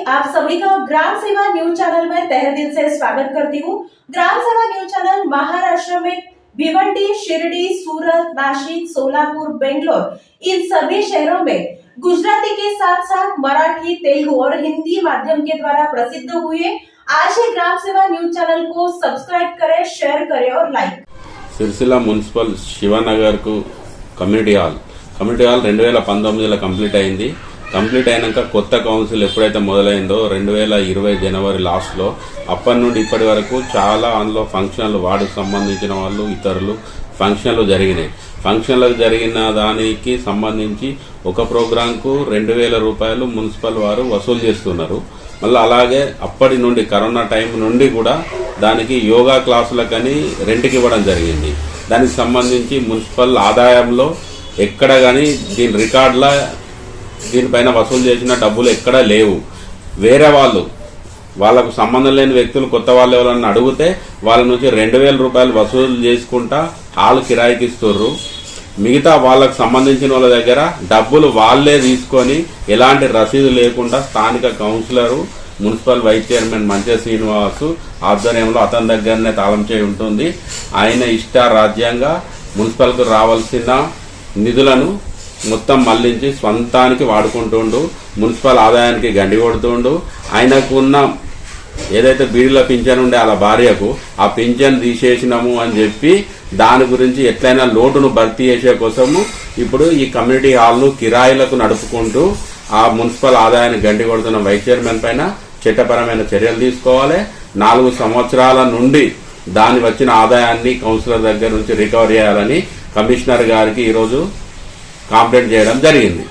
आप सभी का ग्राम सेवा न्यूज चैनल में तहे दिल से स्वागत करती हूँ ग्राम सेवा न्यूज चैनल महाराष्ट्र में भिवंडी शिरडी सूरत नासिक सोलापुर बेंगलोर इन सभी शहरों में गुजराती के साथ साथ मराठी तेलुगु और हिंदी माध्यम के द्वारा प्रसिद्ध हुए आज ही ग्राम सेवा न्यूज चैनल को सब्सक्राइब करें शेयर करें और लाइक సిరిసిల్ల మున్సిపల్ శివనగర్కు కమ్యూనిటీ హాల్ కమ్యూనిటీ హాల్ రెండు వేల పంతొమ్మిదిలో కంప్లీట్ అయింది కంప్లీట్ అయినాక కొత్త కౌన్సిల్ ఎప్పుడైతే మొదలైందో రెండు వేల ఇరవై జనవరి లాస్ట్లో అప్పటి నుండి ఇప్పటి వరకు చాలా అందులో ఫంక్షన్లు వార్డుకు సంబంధించిన వాళ్ళు ఇతరులు ఫంక్షన్లు జరిగినాయి. ఫంక్షన్లకు జరిగిన దానికి సంబంధించి ఒక ప్రోగ్రాంకు రెండు వేల రూపాయలు మున్సిపల్ వారు వసూలు చేస్తున్నారు. మళ్ళీ అలాగే అప్పటి నుండి కరోనా టైం నుండి కూడా దానికి యోగా క్లాసులకని రెంట్కి ఇవ్వడం జరిగింది. దానికి సంబంధించి మున్సిపల్ ఆదాయంలో ఎక్కడ కానీ దీని రికార్డుల దీనిపైన వసూలు చేసిన డబ్బులు ఎక్కడా లేవు. వేరే వాళ్ళు వాళ్ళకు సంబంధం లేని వ్యక్తులు కొత్త వాళ్ళు ఎవరన్నా అడిగితే వాళ్ళ నుంచి రెండు వేల రూపాయలు వసూలు చేసుకుంటా హాల్ కిరాయికి ఇస్తుర్రు. మిగతా వాళ్ళకు సంబంధించిన వాళ్ళ దగ్గర డబ్బులు వాళ్ళే తీసుకొని ఎలాంటి రసీదు లేకుండా స్థానిక కౌన్సిలరు మున్సిపల్ వైస్ చైర్మన్ మంచి శ్రీనివాసు ఆధ్వర్యంలో అతని దగ్గరనే తాళం చేయి ఉంటుంది. ఆయన ఇష్ట రాజ్యంగా మున్సిపల్కు రావాల్సిన నిధులను మొత్తం మళ్ళించి స్వంతానికి వాడుకుంటుండు మున్సిపల్ ఆదాయానికి గండి కొడుతుండు. ఆయనకు ఉన్న ఏదైతే బీడీలో పింఛన్ ఉండే వాళ్ళ భార్యకు ఆ పింఛన్ తీసేసినాము అని చెప్పి దాని గురించి ఎట్లయినా లోటును భర్తీ చేసే కోసము ఇప్పుడు ఈ కమ్యూనిటీ హాల్ను కిరాయిలకు నడుపుకుంటూ ఆ మున్సిపల్ ఆదాయాన్ని గండి కొడుతున్న వైస్ చైర్మన్ పైన చట్టపరమైన చర్యలు తీసుకోవాలి. నాలుగు సంవత్సరాల నుండి దాని వచ్చిన ఆదాయాన్ని కౌన్సిలర్ దగ్గర నుంచి రికవర్ చేయాలని కమిషనర్ గారికి ఈరోజు కంప్లైంట్ చేయడం జరిగింది.